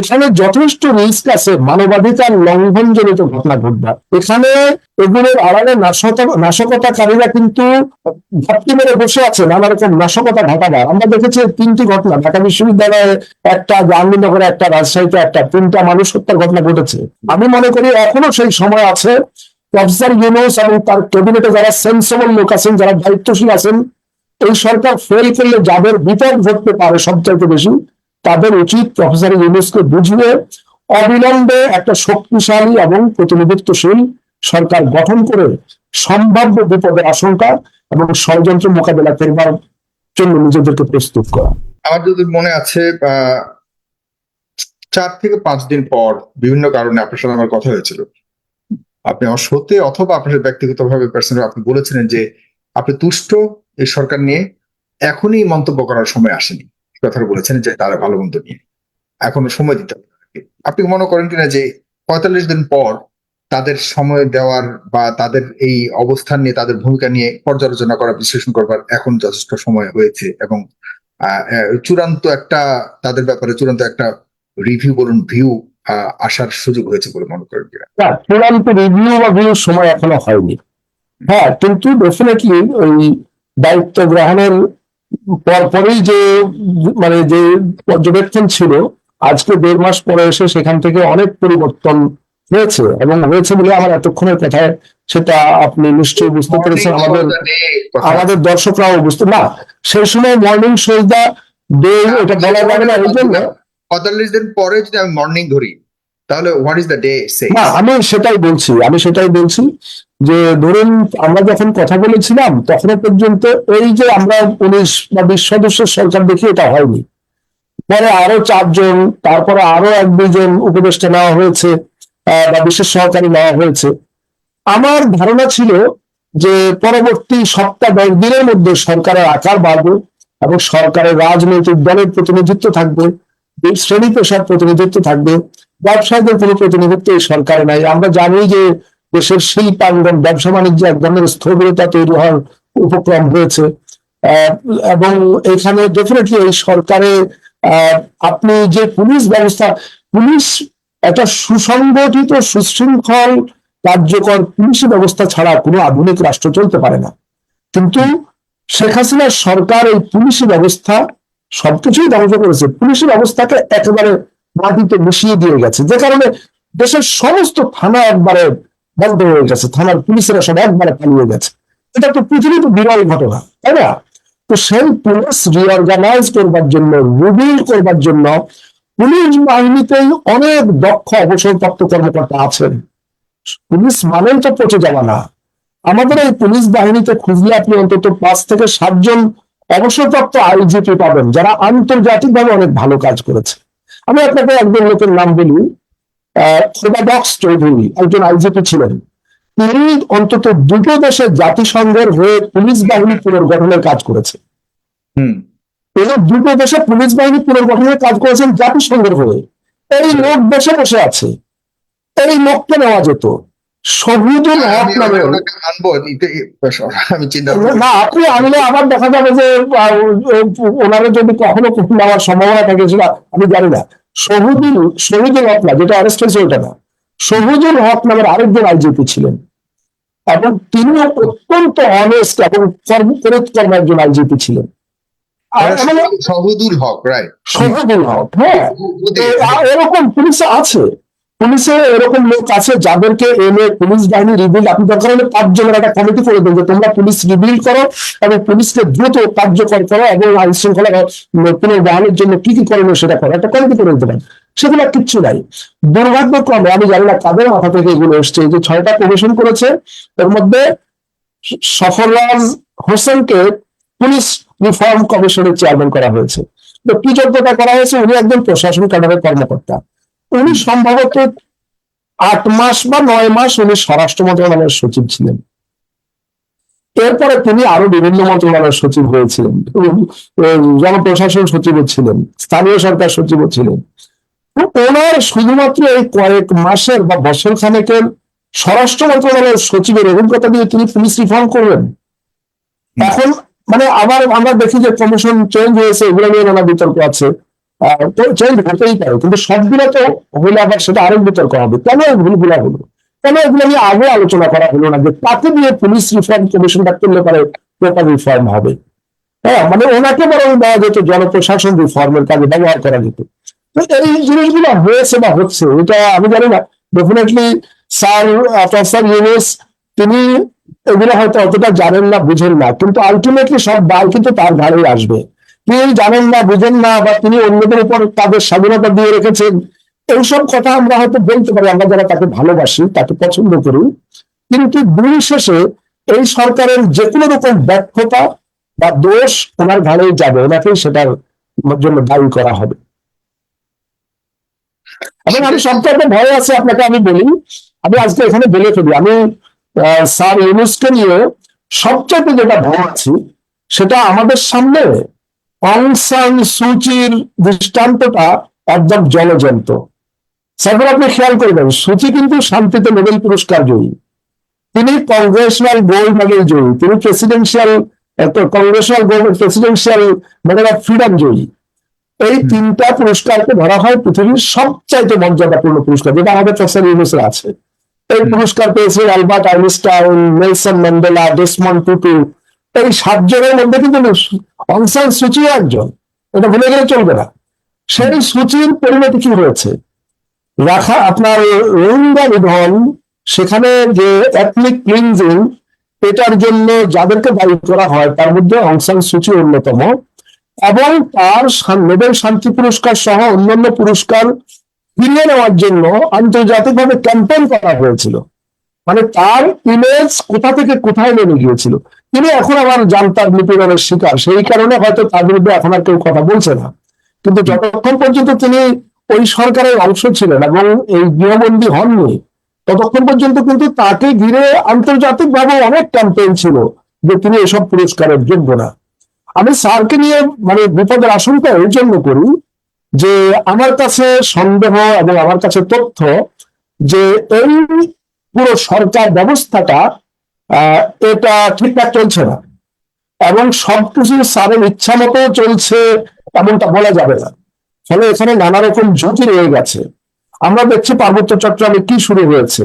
এখানে যথেষ্ট রিস্ক আছে মানবাধিকার লঙ্ঘনজনিত ঘটনা ঘটবার এখানে এগুলোর আড়ালে নাশকতা নাশকতাকারীরা কিন্তু ঘাপটি মেরে বসে আছে নানা রকম নাশকতা ঘটাবার আমরা দেখেছি তিনটি ঘটনা। ঢাকা বিশ্ববিদ্যালয়ে একটা জাহাঙ্গীরনগরে একটা রাজশাহীতে একটা তিনটা মানুষ হত্যার ঘটনা ঘটেছে। আমি মনে করি এখনও সেই সময় আছে। প্রফেসর ইউনুস এবং তার ক্যাবিনেটে যারা সেন্সেবল লোক আছেন, যারা দায়িত্বশীল আছেন, এই সরকার ফেল করলে যাদের বিপদ ঘটতে পারে সবচাইতে বেশি তাদের উচিত প্রফেসর ইউনুসকে বুঝিয়ে অবিলম্বে একটা শক্তিশালী এবং প্রতিনিধিত্বশীল সরকার গঠন করে সম্ভাব্য বিপদের আশঙ্কা এবং ষড়যন্ত্র মোকাবেলা করবার জন্য নিজেদেরকে প্রস্তুত করা। আমার যদি মনে আছে চার থেকে পাঁচ দিন পর বিভিন্ন কারণে আপনার সাথে আমার কথা হয়েছিল। আপনি আমার সত্যি অথবা আপনার ব্যক্তিগতভাবে পার্সোনাল আপনি বলেছিলেন যে আপনি তুষ্ট এই সরকার নিয়ে এখনই মন্তব্য করার সময় আসেনি। কথাটা বলেছেন যে তারা ভালো মন্দ নিয়ে এখনও সময় দিতে হবে আপনি মনে করেন কিনা যে পঁয়তাল্লিশ দিন পর তাদের সময় দেওয়ার বা তাদের এই অবস্থান নিয়ে, তাদের ভূমিকা নিয়ে পর্যালোচনা করা, বিশ্লেষণ করবার এখন যথেষ্ট সময় হয়েছে এবং চূড়ান্ত একটা তাদের ব্যাপারে চূড়ান্ত একটা রিভিউ বলুন ভিউ আসার সুযোগ হয়েছে বলে মনে করেন কিনা? চূড়ান্ত রিভিউ বা ভিউ সময় এখনও হয়নি। হ্যাঁ কিন্তু ডেফিনেটলি ওই দায়িত্ব গ্রহণের পরপরই যে মানে যে পর্যবেক্ষণ ছিল আজকে দেড় মাস পরে এসে সেখান থেকে অনেক পরিবর্তন হয়েছে এবং হয়েছে বলে আমার এতক্ষণের কথায় সেটা আপনি নিশ্চয়ই বুঝতে পেরেছেন। আমাদের আমাদের দর্শকরাও বুঝতে না সেই সময় মর্নিং সৈদা ডে এটা বলা যাবে না এই জন্য পঁয়তাল্লিশ দিন পরে যদি আমি মর্নিং ধরি তাহলে হোয়াট ইজ দ্য ডে সে না আমি সেটাই বলছি আমি সেটাই বলছি যে ধরুন আমরা যখন কথা বলেছিলাম, তখনও পর্যন্ত এই যে আমরা উনিশ বা বিশ সদস্যের সরকার দেখি এটা হয়নি। পরে আরও চারজন, তারপরে আরও এক দুজন উপদেষ্টা নেওয়া হয়েছে বা বিশেষ সহকারী নেওয়া হয়েছে। আমার ধারণা ছিল যে পরবর্তী সপ্তাহ দশ দিনের মধ্যে সরকারের আকার বাড়বে এবং সরকারের রাজনৈতিক দলের প্রতিনিধিত্ব থাকবে শ্রেণি পেশার প্রতিনিধিত্ব থাকবে, ব্যবসায়ীদের কোনো প্রতিনিধিত্ব এই সরকারে নাই। আমরা জানি যে দেশের শিল্পাঙ্গন ব্যবসা বাণিজ্য এক ধরনের স্থবিরতা তৈরি হওয়ার উপক্রম হয়েছে। এবং এখানে ডেফিনেটলি এই সরকারে আপনি যে পুলিশ ব্যবস্থা, পুলিশ একটা সুসংগঠিত, সুশৃঙ্খল, কার্যকর পুলিশি ব্যবস্থা ছাড়া কোনো আধুনিক রাষ্ট্র চলতে পারে না। কিন্তু শেখ হাসিনার সরকার এই পুলিশি ব্যবস্থা সবকিছুই ধ্বংস করেছে। পুলিশি ব্যবস্থাকে একেবারে মাটিতে মিশিয়ে দিয়ে গেছে। যে কারণে দেশের সমস্ত থানা একবারে বন্ধ হয়ে গেছে, থানার পুলিশেরা সব একবারে পালিয়ে গেছে। এটা তো পৃথিবীতে বিরল ঘটনা, তাই না? তো সেই পুলিশ রিঅর্গানাইজ করবার জন্য রিবিল করবার জন্য পুলিশ বাহিনীতেই অনেক দক্ষ অবসরপ্রাপ্ত কর্মকর্তা আছেন। পুলিশ মানেই তো পচে যাওয়া না। আমাদের এই পুলিশ বাহিনীতে খুঁজলে আপনি অন্তত পাঁচ থেকে সাতজন অবসরপ্রাপ্ত আইজিপি পাবেন, যারা আন্তর্জাতিকভাবে অনেক ভালো কাজ করেছে। আমি আপনাকে একজন লোকের নাম বলি খোদাবক্স চৌধুরী একজন আইজিপি ছিলেন। তিনি অন্তত দুটো দেশে জাতিসংঘের হয়ে পুলিশ বাহিনী পুনর্গঠনের কাজ করেছে। তিনি দুটো দেশে পুলিশ বাহিনী পুনর্গঠনের কাজ করেছেন জাতিসংঘের হয়ে। এই লোক দেশে বসে আছে। এই লোককে নেওয়া যেত। হক নামে আমি চিন্তা। না আপনি আনলে আবার দেখা যাবে যে ওনারা যদি কখনো কখনো নেওয়ার সম্ভাবনা থাকে সেটা আমি জানি না। শহীদুল শহীদুল হক না যেটা অ্যারেস্ট হয়েছে ওটা না। শহীদুল হক নামের আরেকজন আইজিপি ছিলেন। এবং তিনি অত্যন্ত অনেস্ট এবং কর্মকর্ম একজন আইজিপি ছিলেন। সহুদুল মানে শহীদুল হক রাইট সহুদুল হক হ্যাঁ। এরকম পুলিশ আছে। পুলিশে এরকম লোক আছে যাদেরকে এনে পুলিশ বাহিনী রিবিল আপনি দরকার হলে পাঁচজনের একটা কমিটি করে যে তোমরা পুলিশ রিবিল করো এবং পুলিশকে দ্রুত কার্যকর করো এবং আইন শৃঙ্খলা পুনর্বহালের জন্য কি কি করণীয় সেটা করো। একটা কমিটি করে দিতে পারেন। সেগুলো কিচ্ছু নাই। দুর্ভাগ্যক্রমে আমি জানি না কাদের মাথা থেকে এগুলো এসছে। যে ছয়টা কমিশন করেছে, এর মধ্যে সফররাজ হোসেনকে পুলিশ রিফর্ম কমিশনের চেয়ারম্যান করা হয়েছে। তো কি যোগ্যতা করা হয়েছে? উনি একজন প্রশাসন ক্যাডারের কর্মকর্তা। উনি সম্ভবত আট মাস বা নয় মাস উনি স্বরাষ্ট্র মন্ত্রণালয়ের সচিব ছিলেন। এরপরে তিনি আরও বিভিন্ন মন্ত্রণালয়ের সচিব হয়েছিলেন। জনপ্রশাসন সচিবও ছিলেন স্থানীয় সরকার সচিবও ছিলেন। ওনার শুধুমাত্র এই কয়েক মাসের বা বছর খানেকের স্বরাষ্ট্র মন্ত্রণালয়ের সচিবের অভিজ্ঞতা দিয়ে তিনি পুলিশ রিফর্ম করবেন এখন মানে আবার আমরা দেখি যে কমিশন চেঞ্জ হয়েছে এগুলো নিয়ে নানা বিতর্ক আছে। চেঞ্জ হতেই পারে। কিন্তু সবগুলো তো হলে আবার সেটা আরেক বিতর্ক হবে। কেন ভুলগুলো হলো? কেন এগুলো নিয়ে আগে আলোচনা করা হলো না যে তাকে নিয়ে পুলিশ রিফর্ম কমিশনটা করলে পারে প্রপার রিফর্ম হবে? হ্যাঁ মানে ওনাকে বরং দেওয়া যেত জনপ্রশাসন রিফর্মের কাজে ব্যবহার করা যেত। তো এই জিনিসগুলো হয়েছে বা হচ্ছে, এটা আমি জানি না। ডেফিনেটলি স্যার প্রফেসর ইউনুস, তিনি এগুলো হয়তো অতটা জানেন না, বুঝেন না। কিন্তু আলটিমেটলি সব দায় কিন্তু তার ঘাড়েই আসবে। তিনি জানেন না, বুঝেন না, বা তিনি অন্যদের উপর তাদের স্বাধীনতা দিয়ে রেখেছেন, এইসব কথা আমরা হয়তো বলতে পারি, আমরা যারা তাকে ভালোবাসি, তাকে পছন্দ করি। কিন্তু দিন শেষে এই সরকারের যে কোনো রকম ব্যর্থতা বা দোষ ওনার ঘাড়েই যাবে, ওনাকেই সেটার জন্য দায়ী করা হবে। এবং আমি সবচাইতে ভয় আছে, আপনাকে আমি বলি, আমি আজকে এখানে বলে ফেলি, আমি স্যার ইউনুসকে নিয়ে সবচেয়ে যেটা ভয় আছি, সেটা আমাদের সামনে অং সান সুচির দৃষ্টান্তটা একদম জলজন্ত স্যার আপনি খেয়াল করবেন সুচি কিন্তু শান্তিতে নোবেল পুরস্কার জয়ী। তিনি কংগ্রেশনাল গোল্ড মেডেল জয়ী তিনি presidential congressional gold presidential medal of freedom জয়ী। এই তিনটা পুরস্কারকে ধরা হয় পৃথিবীর সবচাইতে মর্যাদাপূর্ণ পুরস্কার যেটা আমাদের প্রফেসর ইউনুসের আছে। এই পুরস্কার পেয়েছে Albert Einstein Nelson Mandela Desmond Tutu এই সাতজনের মধ্যে কিন্তু অংসান সুচি একজন। এটা ভুলে গেলে চলবে না। সেই সূচির পরিণতি কি হয়েছে? রাখা আপনার রোহিঙ্গা নিধন, সেখানে যে এথনিক ক্লিনজিং এটার জন্য যাদেরকে দায়ী করা হয়, তার মধ্যে অংসান সূচি অন্যতম। এবং তার নোবেল শান্তি পুরস্কার সহ অন্যান্য পুরস্কার ফিরিয়ে নেওয়ার জন্য আন্তর্জাতিকভাবে ক্যাম্পেইন করা হয়েছিল। মানে তার ইমেজ কোথা থেকে কোথায় নেমে গিয়েছিল? তিনি এখন আবার জানতার নিপীড়নের শিকার। সেই কারণে হয়তো তার বিরুদ্ধে এখন আর কেউ কথা বলছে না। কিন্তু যতক্ষণ পর্যন্ত তিনি ওই সরকারের অংশ ছিলেন এবং এই গৃহবন্দী হননি, ততক্ষণ পর্যন্ত কিন্তু তাকে ঘিরে আন্তর্জাতিকভাবে অনেক ক্যাম্পেইন ছিল যে তিনি এসব পুরস্কারের যোগ্য না। আমি স্যারকে নিয়ে মানে বিপদের আশঙ্কা এই জন্য করি যে আমার কাছে সন্দেহ এবং আমার কাছে তথ্য যে এই পুরো সরকার ব্যবস্থাটা এটা ঠিকঠাক চলছে না। এবং সবকিছু স্যারের ইচ্ছা মতো চলছে এমনটা বলা যাবে না। ফলে এখানে নানা রকম ঝুঁকি রয়ে গেছে। আমরা দেখছি পার্বত্য চট্টগ্রামে কি শুরু হয়েছে।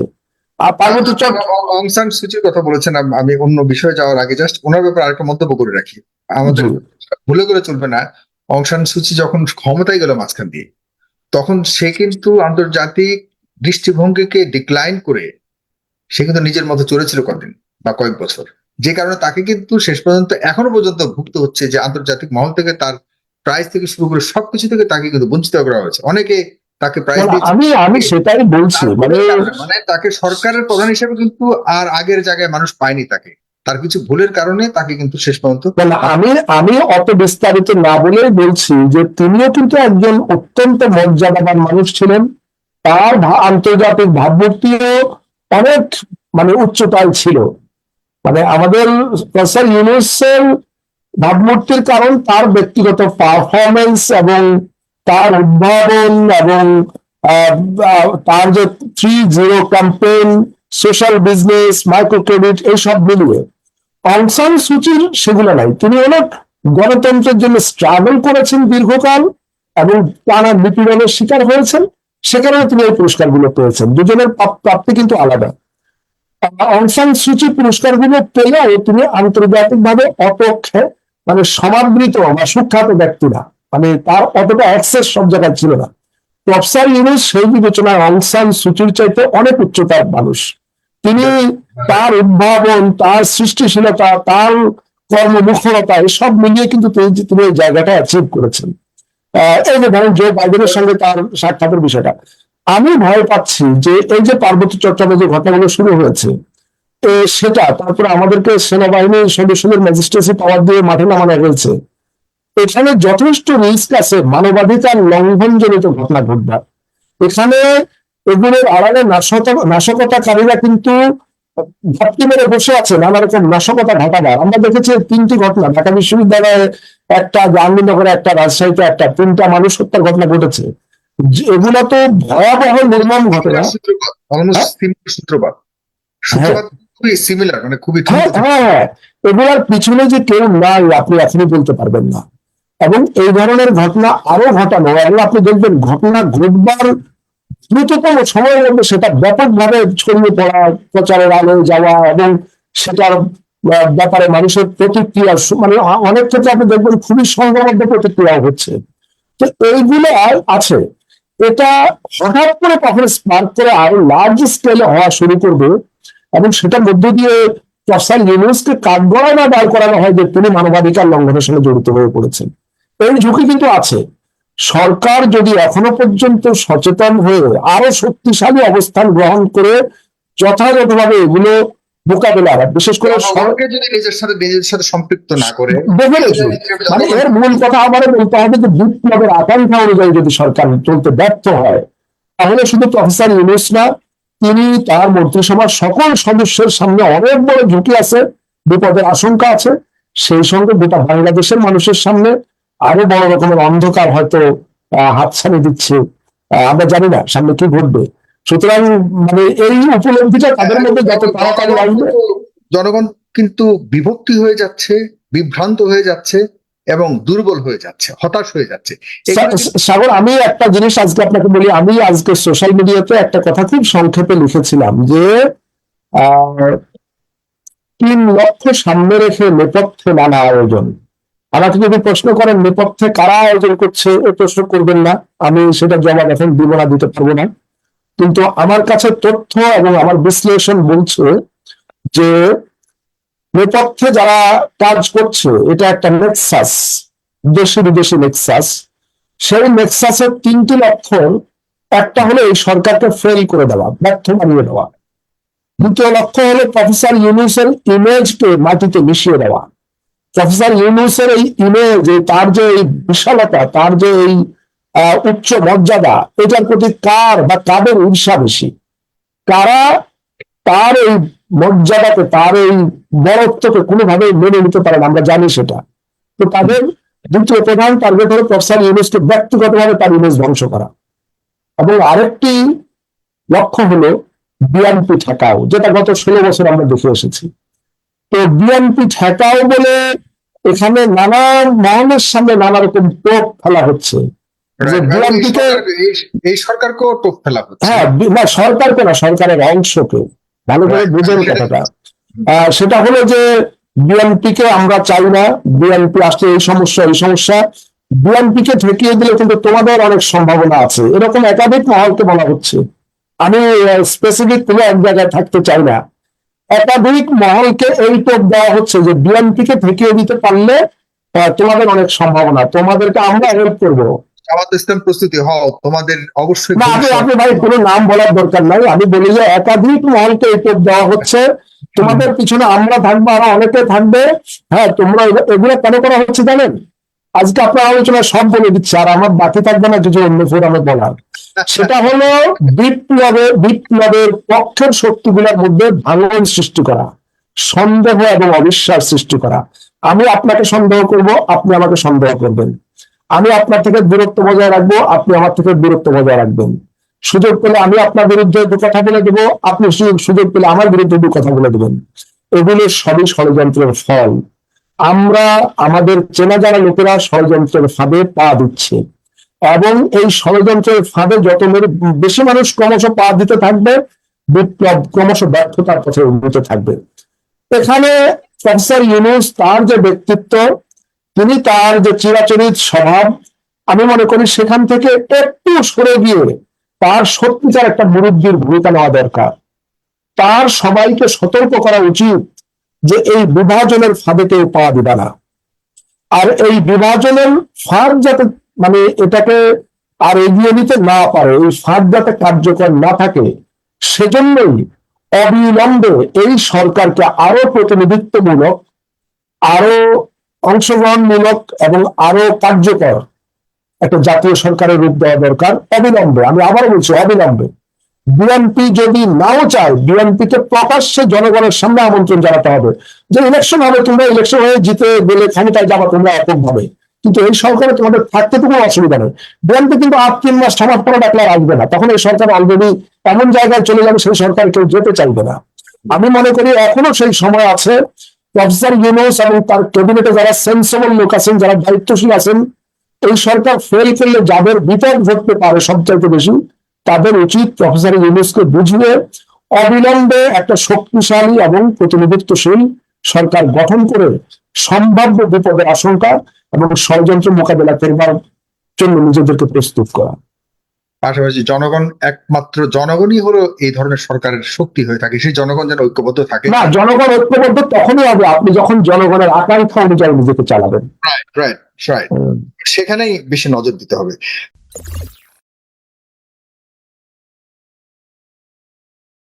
আর পার্বত্য চট্ট অং সান সুচির কথা বলেছেন আমি অন্য বিষয়ে যাওয়ার আগে জাস্ট ওনার ব্যাপারে আরেকটা মন্তব্য করে রাখি। আমাদের ভুলে করে চলবে না অং সান সুচি যখন ক্ষমতায় গেল মাঝখান দিয়ে তখন সে কিন্তু আন্তর্জাতিক দৃষ্টিভঙ্গিকে ডিক্লাইন করে সে কিন্তু নিজের মতো চলেছিল কদিন। বা কয়েক বছর। যে কারণে তাকে কিন্তু শেষ পর্যন্ত এখনও পর্যন্ত ভুক্ত হচ্ছে যে আন্তর্জাতিক মহল থেকে তার প্রাইজ থেকে শুরু করে সবকিছু থেকে তাকে কিন্তু বঞ্চিত করা হয়েছে। অনেকে তাকে প্রাইজ না, আমি আমি সেটাই বলছি মানে মানে তাকে সরকারের প্রধান হিসেবে কিন্তু আর আগের জায়গায় মানুষ পায়নি তাকে। তার কিছু ভুলের কারণে তাকে কিন্তু শেষ পর্যন্ত আমি আমি অত বিস্তারিত না বলেই বলছি যে তিনিও কিন্তু একজন অত্যন্ত মর্যাদাবান মানুষ ছিলেন। তার আন্তর্জাতিক ভাবমূর্তিও অনেক মানে উচ্চতায় ছিল। মানে আমাদের প্রফেসর ইউনুসের ভাবমূর্তির কারণ তার ব্যক্তিগত পারফরমেন্স এবং তার উদ্ভাবন এবং তার যে three zero campaign social business micro credit এইসব মিলিয়ে অংসান সুচির সেগুলো নাই। তিনি অনেক গণতন্ত্রের জন্য স্ট্রাগল করেছেন দীর্ঘকাল এবং টানা নিপীড়নের শিকার হয়েছেন। সেখানেও তিনি এই পুরস্কারগুলো পেয়েছেন। দুজনের প্রাপ্তি কিন্তু আলাদা। অংসান সুচি পুরস্কারগুলো পেলেও তিনি আন্তর্জাতিকভাবে খে- মানে সমাদৃত বা সুখ্যাত ব্যক্তি না মানে তার অতটা অ্যাক্সেস সব জায়গায় ছিল না। প্রফেসর ইউনুস সেই বিবেচনায় অংসান সুচির চাইতে অনেক উচ্চতার মানুষ। তিনি তার উদ্ভাবন তার সৃষ্টিশীলতা তার কর্মমুখরতা এসব মিলিয়ে কিন্তু তিনি এই জায়গাটা অ্যাচিভ করেছেন। আহ, এই যে ধরেন জো বাইডেনের সঙ্গে তার সাক্ষাতের বিষয়টা। আমি ভয় পাচ্ছি যে এই যে পার্বত্য চট্টগ্রামে যে ঘটনাগুলো শুরু হয়েছে সেটা তারপরে আমাদেরকে সেনাবাহিনীর সদস্যদের ম্যাজিস্ট্রেসি পাওয়ার দিয়ে মাঠে নামানো হয়েছে। এখানে যথেষ্ট রিস্ক আছে, মানবাধিকার লঙ্ঘনজনিত ঘটনা ঘটবার এখানে এগুলোর আড়ালে নাশকতা নাশকতাকারীরা কিন্তু ঘাপটি মেরে বসে আছে নানা রকম নাশকতা ঘটাবার। আমরা দেখেছি তিনটি ঘটনা। ঢাকা বিশ্ববিদ্যালয়ে একটা জাহাঙ্গীরনগরে একটা, রাজশাহীতে একটা, তিনটা মানুষ হত্যার ঘটনা ঘটেছে। এগুলো তো ভয়াবহ নির্মম ঘটনা সূত্রপাত সিমিলার খুবই সিমিলার মানে খুবই হ্যাঁ। হ্যাঁ এগুলার পিছনে যে কেউ নাই আপনি এখনই বলতে পারবেন না। এবং এই ধরনের ঘটনা আরও ঘটানো এবং আপনি দেখবেন ঘটনা ঘটবার দ্রুততম সময়ের মধ্যে সেটা ব্যাপকভাবে ছড়িয়ে পড়া প্রচারের আলোয় যাওয়া এবং সেটার ব্যাপারে মানুষের প্রতিক্রিয়া মানে অনেক ক্ষেত্রে আপনি দেখবেন খুবই সংঘবদ্ধ প্রতিক্রিয়া হচ্ছে। তো এইগুলো আছে। এটা হঠাৎ করে কখন স্পার্ক করে আরও লার্জ স্কেলে হওয়া শুরু করবে এবং সেটার মধ্য দিয়ে প্রফেসর ইউনুসকে কাঠগড়ায় না দাঁড় করানো হয় যে তিনি মানবাধিকার লঙ্ঘনের সঙ্গে জড়িত হয়ে পড়েছেন। এই ঝুঁকি কিন্তু আছে। সরকার যদি এখনও পর্যন্ত সচেতন হয়ে আরও শক্তিশালী অবস্থান গ্রহণ করে যথাযথভাবে এগুলো মোকাবেলা বিশেষ করে সর- জনগণকে যদি নিজের সাথে নিজের সাথে সম্পৃক্ত না করে মানে এর মূল কথা আমাদের বলতে হবে যে বিপ্লবের আকাঙ্ক্ষা অনুযায়ী যদি সরকার চলতে ব্যর্থ হয় তাহলে শুধু প্রফেসর ইউনুস না তিনি তার মন্ত্রিসভার সকল সদস্যের সামনে অনেক বড় ঝুঁকি আছে বিপদের আশঙ্কা আছে। সেই সঙ্গে গোটা বাংলাদেশের মানুষের সামনে আরও বড় রকমের অন্ধকার হয়তো আহ, হাতছানি দিচ্ছে। আমরা জানি না সামনে কি ঘটবে। সুতরাং মানে এই উপলব্ধিটা তাদের মধ্যে যত তাড়াতাড়ি আসবে। জনগণ কিন্তু বিভক্তি হয়ে যাচ্ছে বিভ্রান্ত হয়ে যাচ্ছে এবং দুর্বল হয়ে যাচ্ছে হতাশ হয়ে যাচ্ছে। সাগর আমি একটা জিনিস আজকে আপনাকে বলি আমি আজকে সোশ্যাল মিডিয়াতে একটা কথা খুব সংক্ষেপে লিখেছিলাম যে তিন লক্ষ সামনে রেখে নেপথ্যে নানা আয়োজন। আমাকে যদি প্রশ্ন করেন নেপথ্যে কারা আয়োজন করছে এ প্রশ্ন করবেন না। আমি সেটা জবাব এখন দিব না দিতে পারব না। কিন্তু আমার কাছে তথ্য এবং আমার বিশ্লেষণ বলছে যে নেপথ্যে যারা কাজ করছে, এটা একটা নেক্সাস, দেশি বিদেশি নেক্সাস। সেই নেক্সাসের তিনটি লক্ষণ, একটা হলো এই সরকারকে ফেল করে দেওয়া, ব্যর্থ বানিয়ে দেওয়া। দ্বিতীয় লক্ষ্য হলো প্রফেসর ইউনুসের ইমেজকে মাটিতে মিশিয়ে দেওয়া। প্রফেসর ইউনুসের এই ইমেজ তার যে এই বিশালতা, তার যে এই উচ্চ মর্যাদা, এটার প্রতি কার বা কাদের ঈর্ষা বেশি? কারা তার এই মর্যাদাকে, তার এই বরত্বকে কোনোভাবে মেনে নিতে পারে না, আমরা জানি সেটা। তো তাদের দ্বিতীয় প্রধান টার্গেট হলো প্রফেসর ইউনুসকে ব্যক্তিগতভাবে তার ইমেজ ধ্বংস করা। এবং আরেকটি লক্ষ্য হলো বিএনপি ঠেকাও, যেটা গত ষোলো বছর আমরা দেখে এসেছি। তো বিএনপি ঠেকাও বলে এখানে নানা মহলের সামনে নানা রকম টোপ ফেলা হচ্ছে। এই বিএনপিকে সরকারকেও টোপ ফেলা হচ্ছে। হ্যাঁ না সরকারকে না সরকারের অংশকে। ভালো করে বুঝেন কথাটা। সেটা হলো যে বিএনপি কে আমরা চাই না বিএনপি আসলে এই সমস্যা এই সমস্যা। বিএনপি কে ঠেকিয়ে দিলে কিন্তু তোমাদের অনেক সম্ভাবনা আছে। এরকম একাধিক মহলকে বলা হচ্ছে। আমি স্পেসিফিক কোনো এক জায়গায় থাকতে চাই না। একাধিক মহলকে এই টোপ দেওয়া হচ্ছে যে বিএনপি কে ঠেকিয়ে দিতে পারলে তোমাদের অনেক সম্ভাবনা। তোমাদেরকে আমরা হেল্প করব। জামাত ইসলাম প্রস্তুতি হও তোমাদের অবশ্যই না আপনি আপনি ভাই কোনো নাম বলার দরকার নাই। আমি বলি যে একাধিক মহলকে এই দেওয়া হচ্ছে। তোমাদের পিছনে আমরা থাকব আরও অনেকে থাকবে। হ্যাঁ তোমরা এগুলো কেন করা হচ্ছে জানেন? আজকে আপনার আলোচনায় সব বলে দিচ্ছে আর আমার বাকি থাকবে না কিছু অন্য ফোরামে বলার। সেটা হলো বিপ্লবে বিপ্লবের পক্ষের শক্তিগুলোর মধ্যে ভাঙন সৃষ্টি করা সন্দেহ এবং অবিশ্বাস সৃষ্টি করা। আমি আপনাকে সন্দেহ করব আপনি আমাকে সন্দেহ করবেন। আমি আপনার থেকে দূরত্ব বজায় রাখব, আপনি আমার থেকে দূরত্ব বজায় রাখবেন। সুযোগ পেলে আমি আপনার বিরুদ্ধে দু কথা বলে দেবো, আপনি সুযোগ পেলে আমার বিরুদ্ধে দু কথা বলে দেবেন। এগুলো সবই ষড়যন্ত্রের ফল। আমরা, আমাদের চেনা জানা লোকেরা ষড়যন্ত্রের ফাঁদে পা দিচ্ছে। এবং এই ষড়যন্ত্রের ফাঁদে যত বেশি মানুষ ক্রমশ পা দিতে থাকবে, বিপ্লব ক্রমশ ব্যর্থতার পথে উন্নত থাকবে। এখানে প্রফেসর ইউনুস তার যে ব্যক্তিত্ব তিনি তার যে চিরাচরিত স্বভাব, আমি মনে করি সেখান থেকে একটু সরে গিয়ে তার সত্যিকার একটা মুরব্বীর ভূমিকা নেওয়া দরকার। তার সবাইকে সতর্ক করা উচিত যে এই বিভাজনের ফাঁদে কেউ পা দিবে না। আর এই বিভাজনের ফাঁদ যাতে মানে এটাকে আর এগিয়ে নিতে না পারে, এই ফাঁদ যাতে কার্যকর না থাকে, সেজন্যই অবিলম্বে এই সরকারকে আরও প্রতিনিধিত্বমূলক, আরও অংশগ্রহণমূলক এবং আরও কার্যকর একটা জাতীয় সরকারের রূপ দেওয়া দরকার, অবিলম্বে। আমি আবার বলছি, অবিলম্বে। বিএনপি যদি নাও চায় বিএনপি কে প্রকাশ্যে জনগণের সামনে আমন্ত্রণ জানাতে হবে। যে ইলেকশন হবে, তোমরা ইলেকশন হয়ে জিতে গেলে ক্ষমতায় যাবা, তোমরা এককভাবে। কিন্তু এই সরকারে তোমাদের থাকতে তো কোনো অসুবিধা নেই। বিএনপি কিন্তু আট, তিন মাস সমাজ করা ডাকলে আসবে না। তখন এই সরকার অলরেডি এমন জায়গায় চলে যাবে, সেই সরকার কেউ যেতে চাইবে না। আমি মনে করি এখনও সেই সময় আছে প্রফেসর ইউনুস এবং তার ক্যাবিনেটে যারা সেন্সেবল লোক আছেন, যারা দায়িত্বশীল আছেন, এই সরকার ফেল করলে যাদের বিপদ ঘটতে পারে সবচাইতে বেশি, তাদের উচিত প্রফেসর ইউনুসকে বুঝিয়ে অবিলম্বে একটা শক্তিশালী এবং প্রতিনিধিত্বশীল সরকার গঠন করে সম্ভাব্য বিপদের আশঙ্কা এবং ষড়যন্ত্র মোকাবেলা করবার জন্য নিজেদেরকে প্রস্তুত করা। পাশাপাশি জনগণ একমাত্র জনগণই হলো এই ধরনের সরকারের শক্তি হয়ে থাকে। সেই জনগণ যেন ঐক্যবদ্ধ থাকে। না জনগণ ঐক্যবদ্ধ তখনই হবে আপনি যখন জনগণের আকাঙ্ক্ষা অনুযায়ী নিজেকে চালাবেন। রাইট রাইট রাইট সেখানেই বেশি নজর দিতে হবে।